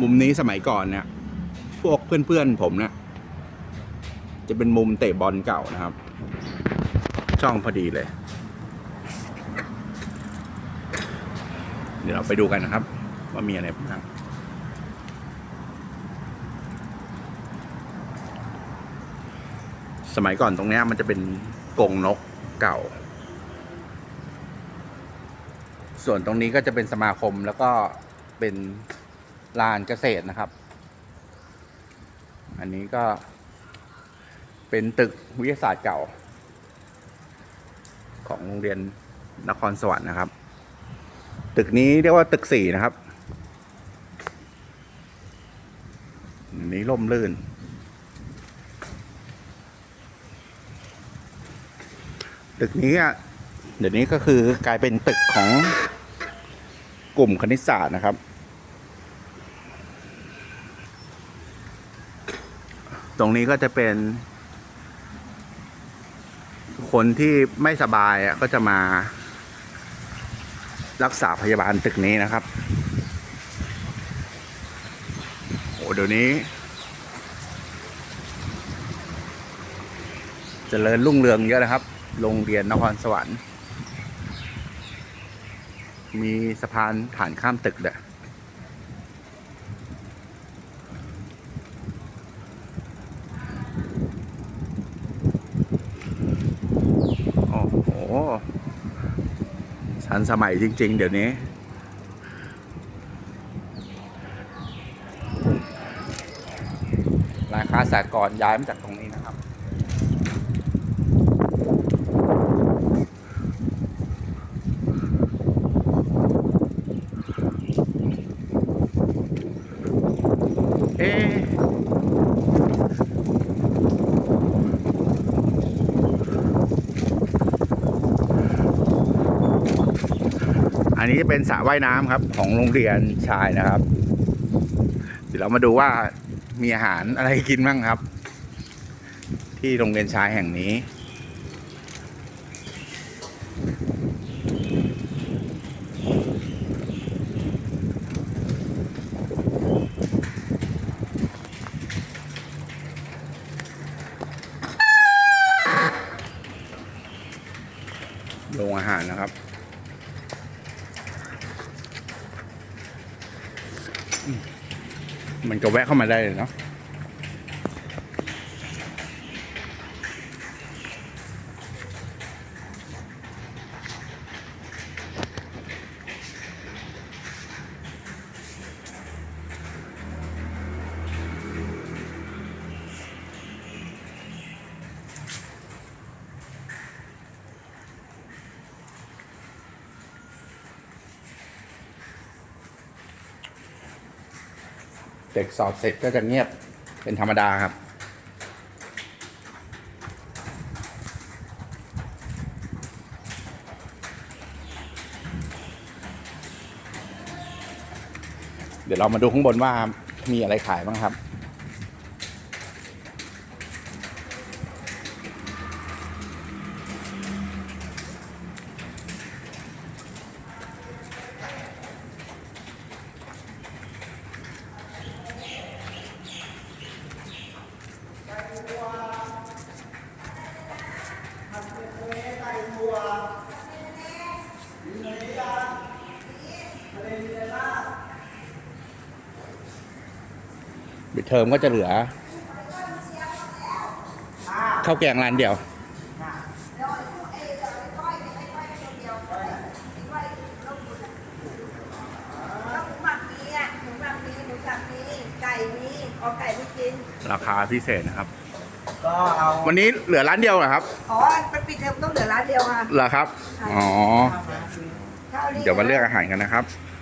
มุมนี้สมัยก่อนเนี่ยพวกเพื่อนๆผมเนี่ยจะเป็นมุมเตะบอลเก่านะครับ ช่องพอดีเลย เดี๋ยวเราไปดูกันนะครับ ว่ามีอะไรบ้างสมัยก่อนตรงนี้มันจะเป็นกรงนกเก่า ส่วนตรงนี้ก็จะเป็นสมาคมแล้วก็เป็น ลานเกษตรนะครับ อันนี้ก็เป็นตึกวิทยาศาสตร์เก่า ของโรงเรียนนครสวรรค์นะครับ ตึกนี้เรียกว่าตึกสี่นะครับอันนี้ร่มรื่น ตึกนี้อะเดี๋ยวนี้ก็คือกลายเป็นตึกของกลุ่มคณิตศาสตร์นะครับ ตรงนี้ก็จะเป็น คนที่ไม่สบายอะก็จะมา รักษาพยาบาลตึกนี้นะครับโอ้เดี๋ยวนี้เจริญรุ่งเรืองเยอะนะครับ โรงเรียนนครสวรรค์ มีสะพานผ่านข้ามตึกเด้อโอ้โห ทันสมัยจริง ๆ เดี๋ยวนี้ ร้านค้าสากลย้ายมาจากตรงนี้นะครับ อันนี้จะเป็นสระว่ายน้ำครับ ของโรงเรียนชายนะครับ เดี๋ยวเรามาดูว่ามีอาหารอะไรกินบ้างครับ ที่โรงเรียนชายแห่งนี้โรงอาหารนะครับ มันก็แวะเข้ามาได้เลยเนาะ เด็กสอบเสร็จก็จะเงียบเป็นธรรมดาครับ เดี๋ยวเรามาดูข้างบนว่ามีอะไรขายบ้างครับ บิดเทอมก็จะเหลือข้าวแกงร้านเดียวหมูหมักมีอะหมูหมักมีหมูสับมีไก่มีออกไก่ไม่กินราคาพิเศษนะครับ ก็เอาวันนี้เหลือร้านเดียวเหรอครับอ๋อมันปิดเทอมต้องเหลือร้านเดียวค่ะเหรอครับ อ๋อข้าวนี่เดี๋ยวมาเลือกอาหารกันนะครับข